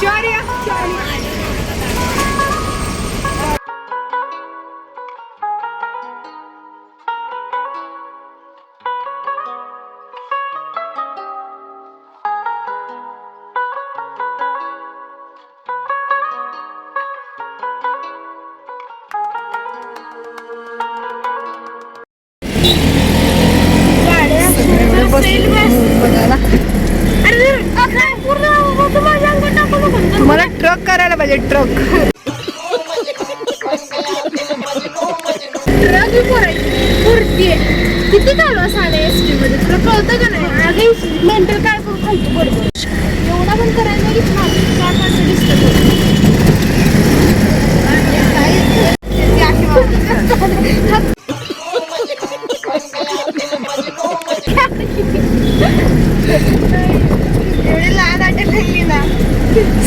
शौर्य truck truck पुरती किती काढवा साडे एस टी मध्ये तुला कळतं का नाही आगे मेंटल काय करून खालतो बरोबर एवढा पण करायला नाही की चार माणसं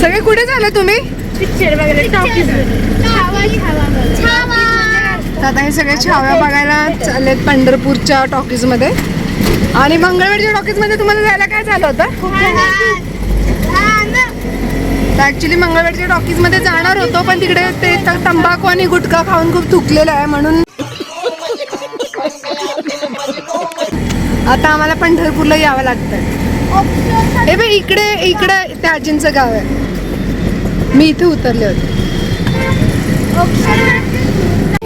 सगळे कुठे झाले तुम्ही? वगैरे तर आता हे सगळे छाव्या बघायला चाललेत पंढरपूरच्या टॉकीजमध्ये. आणि मंगळवेरच्या टॉकीजमध्ये तुम्हाला जायला काय झालं होतं? तर ऍक्च्युली मंगळवेरच्या टॉकीजमध्ये जाणार होतो पण तिकडे ते तंबाखू आणि गुटखा खाऊन खूप थुकलेलं आहे म्हणून. आता आम्हाला पंढरपूरला यावं लागतंय. हे बघ इकडे इकडे त्या आजींचं गाव आहे. मी इथे उतरले होते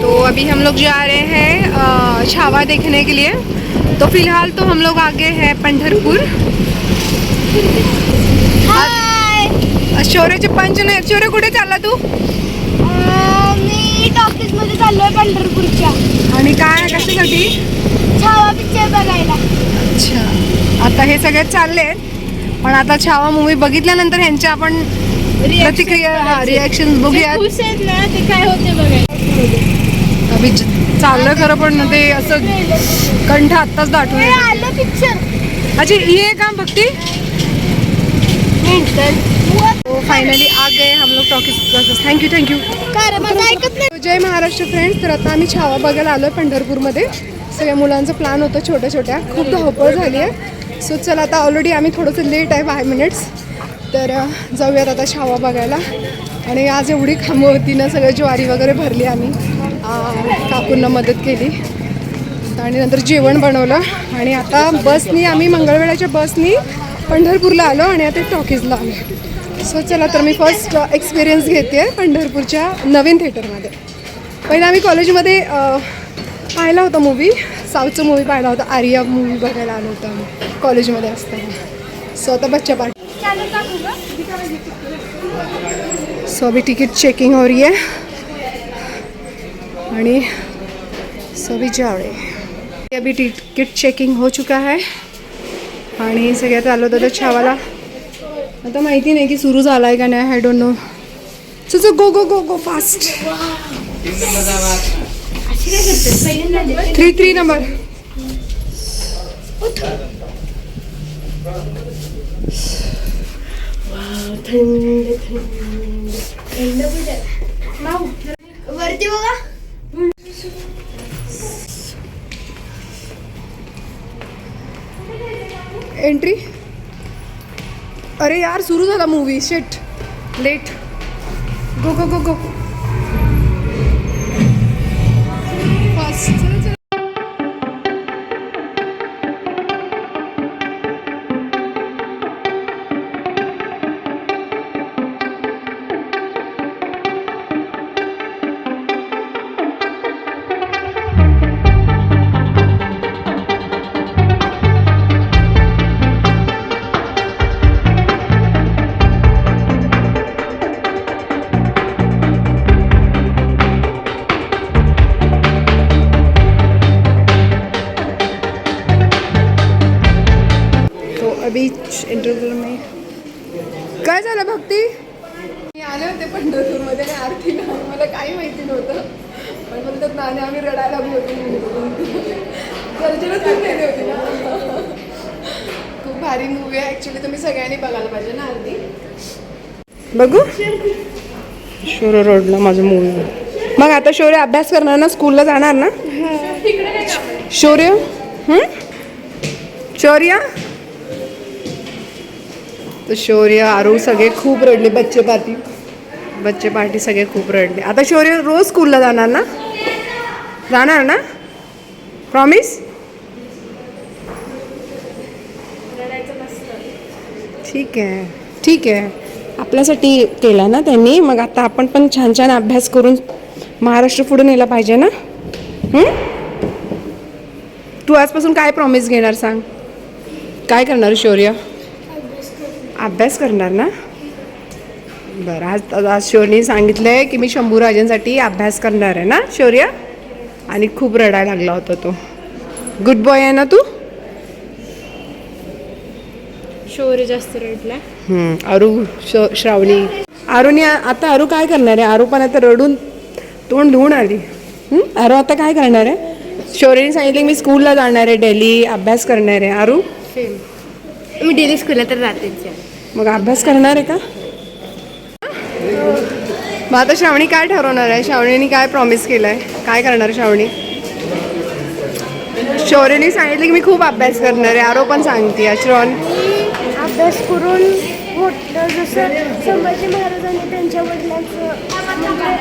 तो अभी हम लोग जा रहे हैं छावा देखने के लिए। तो फिलहाल तो हम लोग आगे हैं पंढरपुर। शौर्याचे पंच नाही शौर्य कुठे चालला तू? मी टॉकीजमध्ये चाललोय पंढरपूरच्या. आणि काय कशासाठी? छावा पिक्चर बघायला. अच्छा. आता हे सगळे चालले पण आता छावा मूवी बघितल्यानंतर ह्यांच्या आपण प्रतिक्रिया हा रिॲक्शन बघूया खुश आहेत ना ते काय होते बघायला चाललं खरं पण ते असं कंठ आत्ताच दाटून येतं. आलं पिक्चर अच्छा ये काम भक्ती फायनली आ गए हम लोग टॉकीज थँक्यू थँक्यू ऐकत नाही. जय महाराष्ट्र फ्रेंड्स तर आता आम्ही छावा बघायला आलो आहे पंढरपूरमध्ये. सगळ्या मुलांचा प्लॅन होता छोट्या छोट्या खूप धावपळ झाली आहे सो चला आता ऑलरेडी आम्ही थोडंसं लेट आहे फाय मिनिट्स तर जाऊयात आता छावा बघायला. आणि आज एवढी कामं होती ना सगळं ज्वारी वगैरे भरली आम्ही. काकूंना मदत केली. आणि नंतर जेवण बनवलं. आणि आता बसनी आम्ही मंगळवेळाच्या बसनी पंढरपूरला आलो आणि आता टॉकीजला आलो. सो चला तर मी फर्स्ट एक्सपिरियन्स घेते पंढरपूरच्या नवीन थिएटरमध्ये पहिला आम्ही कॉलेजमध्ये पाहिला होता मूवी साऊथचा मूवी पाहिला होता. आर्या मूवी बघायला आलो होतो आम्ही कॉलेजमध्ये असताना. सो आता बच्चा पाठ सो अभी टिकट चेकिंग हो रही है। आणि सो अभी जा रहे अभी टिकट चेकिंग हो चुका है। आणि सगळ्यात आलो होतं छावाला। आता माहिती नाही की सुरू झाला आहे का नाही I don't know so so go go go go fast three three number वरती बघा. एंट्री अरे यार सुरू झाला मूवी शेट let go go go go fast अभी इंटरव्ह्यू में काय झालं भक्ती? मी आले होते पंढरपूरमध्ये आणि आरतीला मला काही माहिती नव्हतं. पण बोलतात नाणे आम्ही रडायला लागलो होतो गर्जनच खूप नेली होती ना. खूप भारी मूवी आहे ॲक्च्युली तुम्ही सगळ्यांनी बघायला पाहिजे ना आरती. बघू? शौर्य रोडला माझं मूवी मग आता शौर्य अभ्यास करणार ना? स्कूलला जाणार ना? शौर्य हं? शौर्य? तर शौर्य आरू सगळे खूप रडले. बच्चे पार्टी बच्चे पार्टी सगळे खूप रडले. आता शौर्य रोज स्कूलला जाणार ना? जाणार ना? प्रॉमिस ठीक आहे. ठीक आहे. आपल्यासाठी केला ना त्यांनी. मग आता आपण पण छान छान अभ्यास करून महाराष्ट्र पुढे नेला पाहिजे ना? तू आजपासून काय प्रॉमिस घेणार सांग? काय करणार शौर्य? अभ्यास करणार ना? बरं आज आज शौर्यने सांगितलं आहे की मी शंभूराजांसाठी अभ्यास करणार आहे ना शौर्य? आणि खूप रडायला लागला होता तो. गुड बॉय आहे ना तू? शौर्य जास्त रडला. श श्रावणी. आरूने आता आरू काय करणार आहे? आरू पण आता रडून तोंड धुवून आली. आरू आता काय करणार आहे? शौर्यने सांगितलं की मी स्कूलला जाणार आहे डेली अभ्यास करणार आहे. आरू सेम मी डेली स्कूलला तर जाते मग अभ्यास करणार आहे का? मग आता श्रावणी काय ठरवणार आहे? श्रावणीने काय प्रॉमिस केलं आहे काय करणार श्रावणी? शौर्यने सांगितलं की मी खूप अभ्यास करणार आहे. आरो पण सांगते. अश्रवण? अभ्यास करून मोठं जसं संभाजी महाराजांनी त्यांच्या वडिलांचं म्हणजे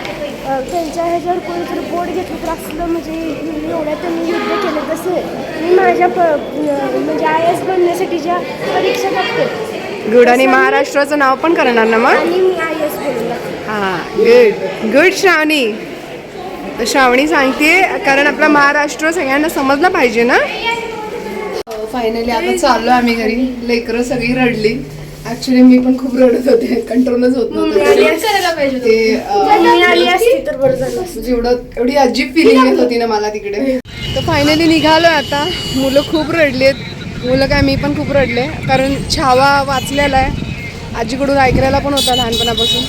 त्यांच्या ह्याच्यावर कोणी जर बोट घेतलं तर असलं म्हणजे एवढ्या त्यांनी युद्ध केलं तसं. मी माझ्या प म्हणजे आय एस बनण्यासाठीच्या परीक्षा टाकते गुड आणि महाराष्ट्राचं नाव पण करणार ना मग? हां गुड गुड श्रावणी. श्रावणी सांगते कारण आपला महाराष्ट्र सगळ्यांना समजला पाहिजे ना? फायनली आता चाललो आम्ही घरी. लेकरं सगळी रडली. ऍक्च्युली मी पण खूप रडत होते. कंट्रोलच होत नव्हतं. ते अं, मी आली असती तर बरं झालं असतं. म्हणजे एवढं अजीब फिलिंग येत होती ना मला तिकडे. तर फायनली निघालो आता. मुलं खूप रडलीत मुलं काय मी पण खूप रडले. कारण छावा वाचलेला आहे. आजीकडून ऐकलेला पण होता लहानपणापासून.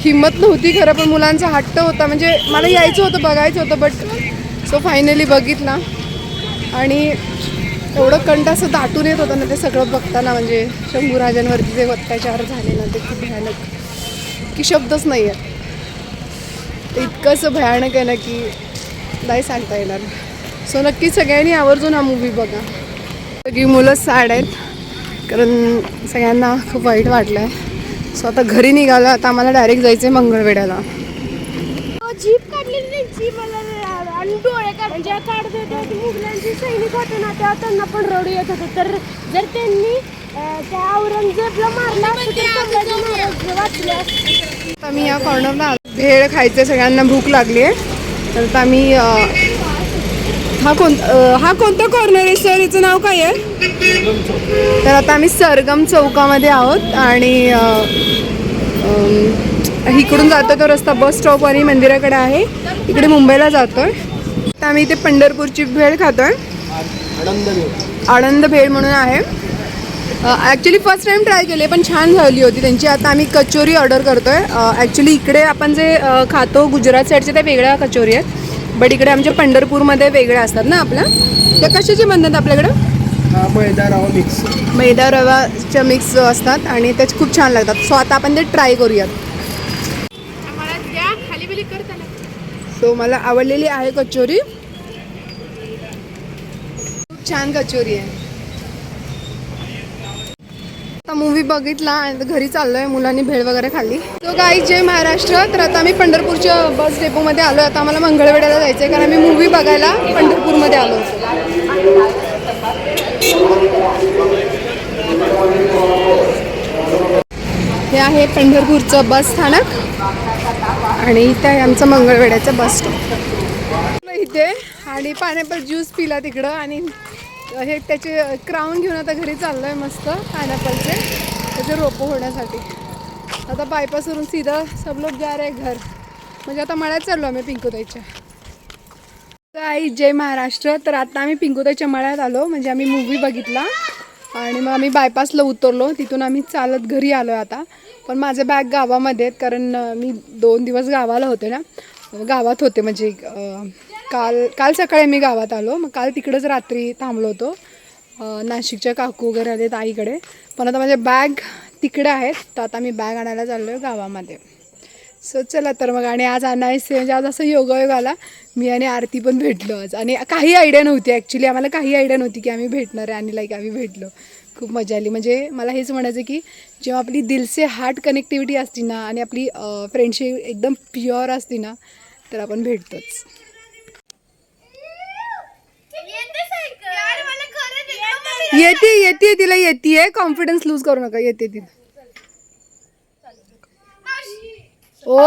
हिंमत नव्हती खरं पण मुलांचा हट्ट होता. म्हणजे मला यायचं होतं बघायचं होतं बट सो फायनली बघितला. आणि एवढं कंठ असं दाटून येत होतं ना ते सगळं बघताना. म्हणजे शंभूराजांवरती जे अत्याचार झाले ना ते खूप भयानक. की शब्दच नाही आहेत ते इतकं असं भयानक आहे ना की नाही सांगता येणार. सो नक्की सगळ्यांनी आवर्जून हा मूवी बघा. सगळी मुलं सॅड आहेत. कारण सगळ्यांना खूप वाईट वाटलं आहे सो आता घरी निघालं आता आम्हाला डायरेक्ट जायचं आहे मंगळवेड्याला जीप काढलेली त्यांची मला आणि डोळे काढ म्हणजे काढत होते ते मुघलांचे सैनिक होते ना तेव्हा त्यांना पण रडू येत होतं. तर जर त्यांनी त्या औरंगजेबला मारला वाचले या कॉर्नरला. भेळ खायचे सगळ्यांना भूक लागली आहे तर आता आम्ही हा कोण हा कोणता कॉर्नर आहे सर याचं नाव काय आहे? तर आता आम्ही सरगम चौकामध्ये आहोत आणि इकडून जातो तो रस्ता बस स्टॉप आणि मंदिराकडे आहे. इकडे मुंबईला जातोय. तर आम्ही इथे पंढरपूरची भेळ खातोय. आनंद भेळ म्हणून आहे. ॲक्च्युली फर्स्ट टाईम ट्राय केले पण छान झाली होती त्यांची. आता आम्ही कचोरी ऑर्डर करतोय. ॲक्च्युली इकडे आपण जे खातो गुजरात साईडचे त्या वेगळ्या कचोरी आहेत. बट इकडे आमच्या पंढरपूरमध्ये वेगळ्या असतात ना आपल्या त्या कशाचे बनतात आपल्याकडं? हा मैदा रवा मिक्स मैदा रवाच्या मिक्स असतात आणि ते खूप छान लागतात. सो आता आपण ते ट्राय करूयात. सो मला आवडलेली आहे कचोरी. खूप छान कचोरी आहे. मूवी बघितला आणि घरी चाललोय मुलांनी भेळ वगैरे खाल्ली. तो गाई जय महाराष्ट्र. तर आता आम्ही पंढरपूरच्या बस डेपोमध्ये आलो आता आम्हाला मंगळवेड्याला जायचं आहे कारण आम्ही मूवी बघायला पंढरपूरमध्ये आलो. हे आहे पंढरपूरचं बस स्थानक आणि इथे आहे आमचं मंगळवेड्याचं बस स्टॉप इथे. आणि पायनॅपल ज्यूस पिला तिकडं आणि हे त्याचे क्राऊन घेऊन आता घरी चाललो आहे मस्त पायनॅपलचे त्याचे रोपं होण्यासाठी. आता बायपासवरून सीधा सब लोक जा रे घर. म्हणजे आता मळ्यात चाललो आम्ही पिंकुताईच्या. आई जय महाराष्ट्र. तर आता आम्ही पिंकुताईच्या मळ्यात आलो. म्हणजे आम्ही मूवी बघितला. आणि मग आम्ही बायपासला उतरलो. तिथून आम्ही चालत घरी आलो आता. पण माझे बॅग गावामध्ये आहेत. कारण मी दोन दिवस गावाला होते ना. गावात होते म्हणजे काल काल सकाळी मी गावात आलो. मग काल तिकडंच रात्री थांबलो होतो. नाशिकच्या काकू वगैरे आले आईकडे. पण आता माझ्या बॅग तिकडे आहेत. तर आता मी बॅग आणायला चाललो आहे गावामध्ये. सो चला तर मग. आणि आज अनायसे म्हणजे आज असं योगायोग आला. मी आणि आरती पण भेटलो आज. आणि काही आयडिया नव्हती. ॲक्च्युली आम्हाला काही आयडिया नव्हती की आम्ही भेटणार आहे. आणि लाईक आम्ही भेटलो. खूप मजा आली. म्हणजे मला हेच म्हणायचं की जेव्हा आपली दिलसे हार्ट कनेक्टिव्हिटी असती ना आणि आपली फ्रेंडशिप एकदम प्युअर असती ना तर आपण भेटतोच. येते येते तिला येते कॉन्फिडन्स लूज करू नका. येते तिला. ओ!